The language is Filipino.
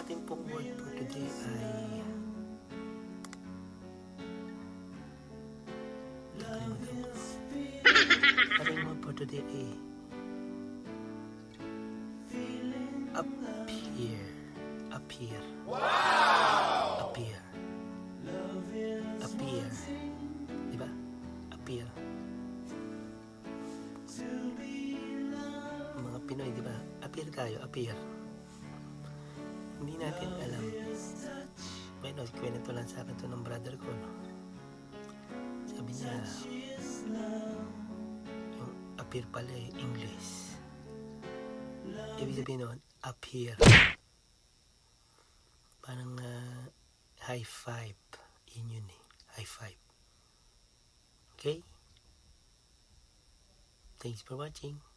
atin pong word for today ay ating word for today ay appear. Appear. Wow! appear. Appear. Di ba? Appear. Mga Pinoy di ba? Appear tayo appear. Hindi natin alam. Bueno, kwento lang sa akin to ng brother ko. No? Sabi niya, yung appear pala eh, English. Ibig sabihin nun, here. Parang ah, high five. Yun yun eh. High five. Okay? Thanks for watching.